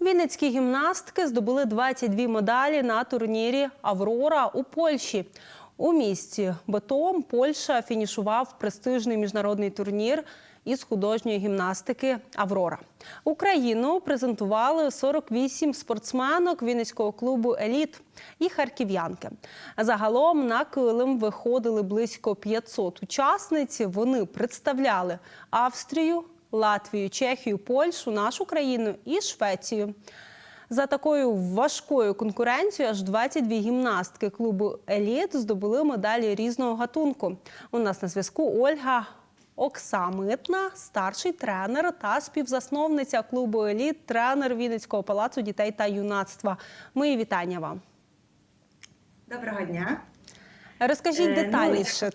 Вінницькі гімнастки здобули 22 медалі на турнірі Аврора у Польщі. У місті Бетом Польща фінішував престижний міжнародний турнір із художньої гімнастики Аврора. Україну презентували 48 спортсменок Вінницького клубу Еліт і харків'янки. Загалом на килим виходили близько 500 учасниць. Вони представляли Австрію, Латвію, Чехію, Польщу, нашу країну і Швецію. За такою важкою конкуренцією аж 22 гімнастки клубу Еліт здобули медалі різного гатунку. У нас на зв'язку Ольга Оксамитна, старший тренер та співзасновниця клубу Еліт, тренер Вінницького палацу дітей та юнацтва. Мої вітання вам. Доброго дня. Розкажіть Е, ну, детальніше.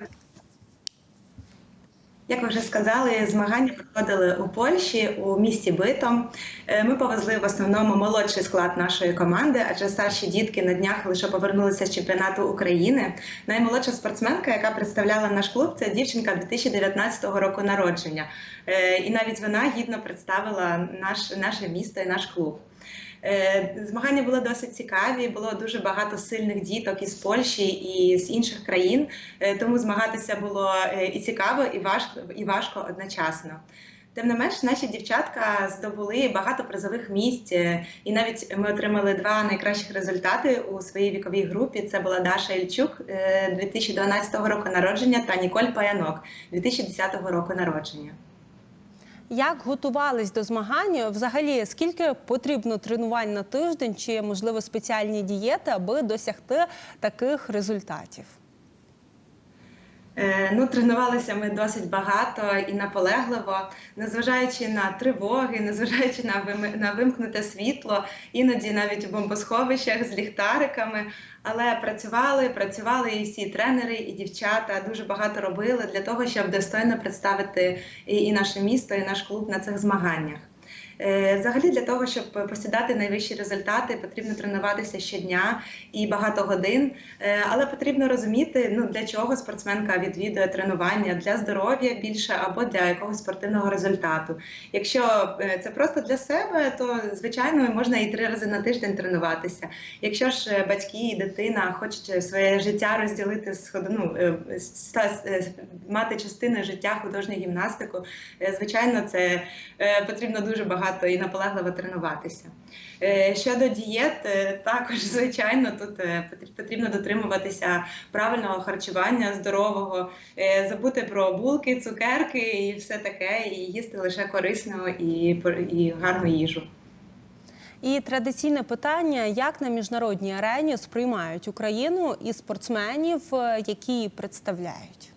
Як ви вже сказали, змагання проходили у Польщі у місті Битом. Е, Ми повезли в основному молодший склад нашої команди, адже старші дітки на днях лише повернулися з чемпіонату України. Наймолодша спортсменка, яка представляла наш клуб, це дівчинка 2019 року народження. Е, І навіть вона гідно представила наш, наше місто і наш клуб. Е, Змагання були досить цікаві. Було дуже багато сильних діток із Польщі і з інших країн. Е, Тому змагатися було е, і цікаво, і важко, і важко одночасно. Тим не менш, наші дівчатка здобули багато призових місць, і навіть ми отримали два найкращих результати у своїй віковій групі. Це була Даша Ільчук е, 2012 року народження та Ніколь Паянок 2010 року народження. Як готувались до змагання? Взагалі, скільки потрібно тренувань на тиждень, чи можливо спеціальні дієти, аби досягти таких результатів? Е, Ну, тренувалися ми досить багато і наполегливо, незважаючи на тривоги, незважаючи на на вимкнуте світло, іноді навіть у бомбосховищах з ліхтариками. Але працювали, працювали і всі тренери, і дівчата дуже багато робили для того, щоб достойно представити і, і наше місто, і наш клуб на цих змаганнях. Е, Взагалі, для того, щоб посідати найвищі результати, потрібно тренуватися щодня і багато годин. Е, Але потрібно розуміти, ну для чого спортсменка відвідує тренування для здоров'я більше або для якогось спортивного результату. Якщо е, це просто для себе, то звичайно можна і три рази на тиждень тренуватися. Якщо ж батьки і дитина хочуть своє життя розділити з ну, мати частиною життя художню гімнастику, звичайно, це потрібно дуже багато і наполегливо тренуватися. Е, Щодо дієт, е, також звичайно тут е, потр- потрібно дотримуватися правильного харчування, здорового, забути про булки, цукерки і все таке, і їсти лише корисну і, і гарну їжу. І традиційне питання: як на міжнародній арені сприймають Україну і спортсменів, які її представляють?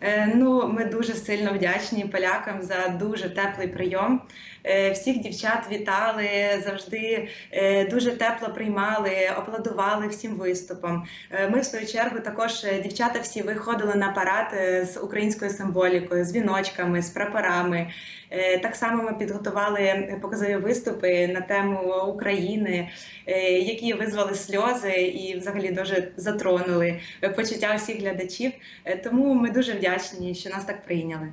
Е, Ну, ми дуже сильно вдячні полякам за дуже теплий прийом. Е, Всіх дівчат вітали завжди е, дуже тепло приймали, аплодували всім виступам. Е, Ми, в свою чергу, також дівчата всі виходили на парад з українською символікою, з віночками, з прапорами. Так само ми підготували показові виступи на тему України, які визвали сльози і взагалі дуже затронули почуття всіх глядачів. Тому ми дуже вдячні, що нас так прийняли.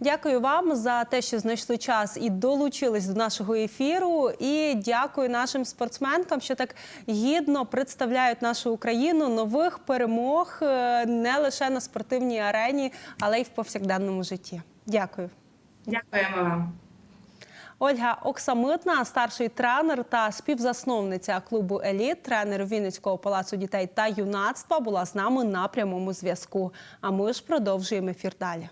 Дякую вам за те, що знайшли час і долучились до нашого ефіру. І дякую нашим спортсменкам, що так гідно представляють нашу Україну нових перемог е, не лише на спортивній арені, але й в повсякденному житті. Дякую. Дякуємо вам. Ольга Оксамитна, старший тренер та співзасновниця клубу Еліт, тренер Вінницького палацу дітей та юнацтва, була з нами на прямому зв'язку. А ми ж продовжуємо ефір далі.